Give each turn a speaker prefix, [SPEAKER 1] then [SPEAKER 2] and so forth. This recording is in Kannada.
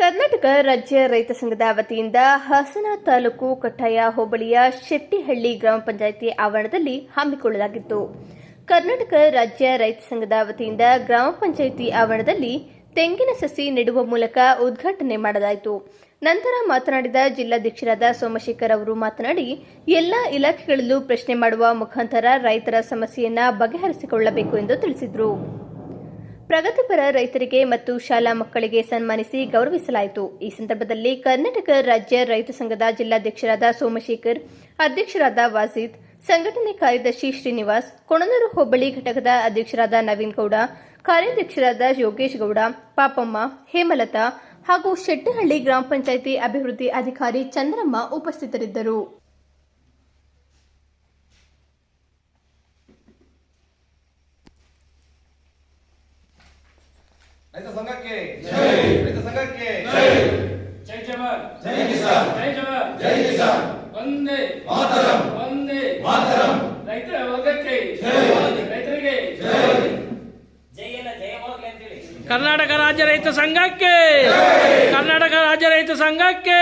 [SPEAKER 1] ಕರ್ನಾಟಕ ರಾಜ್ಯ ರೈತ ಸಂಘದ ವತಿಯಿಂದ ಹಾಸನ ತಾಲೂಕು ಕಟ್ಟಾಯ ಹೋಬಳಿಯ ಶೆಟ್ಟಿಹಳ್ಳಿ ಗ್ರಾಮ ಪಂಚಾಯಿತಿ ಆವರಣದಲ್ಲಿ ಹಮ್ಮಿಕೊಳ್ಳಲಾಗಿತ್ತು. ಕರ್ನಾಟಕ ರಾಜ್ಯ ರೈತ ಸಂಘದ ವತಿಯಿಂದ ಗ್ರಾಮ ಪಂಚಾಯಿತಿ ಆವರಣದಲ್ಲಿ ತೆಂಗಿನ ಸಸಿ ನೆಡುವ ಮೂಲಕ ಉದ್ಘಾಟನೆ ಮಾಡಲಾಯಿತು. ನಂತರ ಮಾತನಾಡಿದ ಜಿಲ್ಲಾಧ್ಯಕ್ಷರಾದ ಸೋಮಶೇಖರ್ ಅವರು ಮಾತನಾಡಿ, ಎಲ್ಲಾ ಇಲಾಖೆಗಳಲ್ಲೂ ಪ್ರಶ್ನೆ ಮಾಡುವ ಮುಖಾಂತರ ರೈತರ ಸಮಸ್ಯೆಯನ್ನ ಬಗೆಹರಿಸಿಕೊಳ್ಳಬೇಕು ಎಂದು ತಿಳಿಸಿದರು. ಪ್ರಗತಿಪರ ರೈತರಿಗೆ ಮತ್ತು ಶಾಲಾ ಮಕ್ಕಳಿಗೆ ಸನ್ಮಾನಿಸಿ ಗೌರವಿಸಲಾಯಿತು. ಈ ಸಂದರ್ಭದಲ್ಲಿ ಕರ್ನಾಟಕ ರಾಜ್ಯ ರೈತ ಸಂಘದ ಜಿಲ್ಲಾಧ್ಯಕ್ಷರಾದ ಸೋಮಶೇಖರ್, ಅಧ್ಯಕ್ಷರಾದ ವಾಸಿದ್, ಸಂಘಟನೆ ಕಾರ್ಯದರ್ಶಿ ಶ್ರೀನಿವಾಸ್, ಕೊಣನೂರು ಹೋಬಳಿ ಘಟಕದ ಅಧ್ಯಕ್ಷರಾದ ನವೀನ್ ಗೌಡ, ಕಾರ್ಯಾಧ್ಯಕ್ಷರಾದ ಯೋಗೇಶ್ ಗೌಡ, ಪಾಪಮ್ಮ, ಹೇಮಲತಾ ಹಾಗೂ ಶೆಟ್ಟಹಳ್ಳಿ ಗ್ರಾಮ ಪಂಚಾಯಿತಿ ಅಭಿವೃದ್ಧಿ ಅಧಿಕಾರಿ ಚಂದ್ರಮ್ಮ ಉಪಸ್ಥಿತರಿದ್ದರು.
[SPEAKER 2] ರೈತ ಸಂಘಕ್ಕೆ. ರೈತ ಸಂಘಕ್ಕೆ.
[SPEAKER 3] ಜೈ. ಜವಾನ್.
[SPEAKER 2] ಜೈ ಕಿಸಾನ್.
[SPEAKER 3] ಜೈ ಜವಾನ್.
[SPEAKER 2] ಜೈ ಕಿಸಾನ್.
[SPEAKER 3] ಒಂದೇ.
[SPEAKER 2] ಮಾತರಂ.
[SPEAKER 3] ಒಂದೇ.
[SPEAKER 2] ಮಾತರಂ.
[SPEAKER 3] ರೈತರ ವರ್ಗಕ್ಕೆ. ರೈತರಿಗೆ.
[SPEAKER 4] ಜೈ. ಎಲ್ಲ ಜಯ ಹೋಗ್ಲಿ ಅಂತೇಳಿ.
[SPEAKER 5] ಕರ್ನಾಟಕ ರಾಜ್ಯ ರೈತ ಸಂಘಕ್ಕೆ. ಕರ್ನಾಟಕ ರಾಜ್ಯ ರೈತ ಸಂಘಕ್ಕೆ.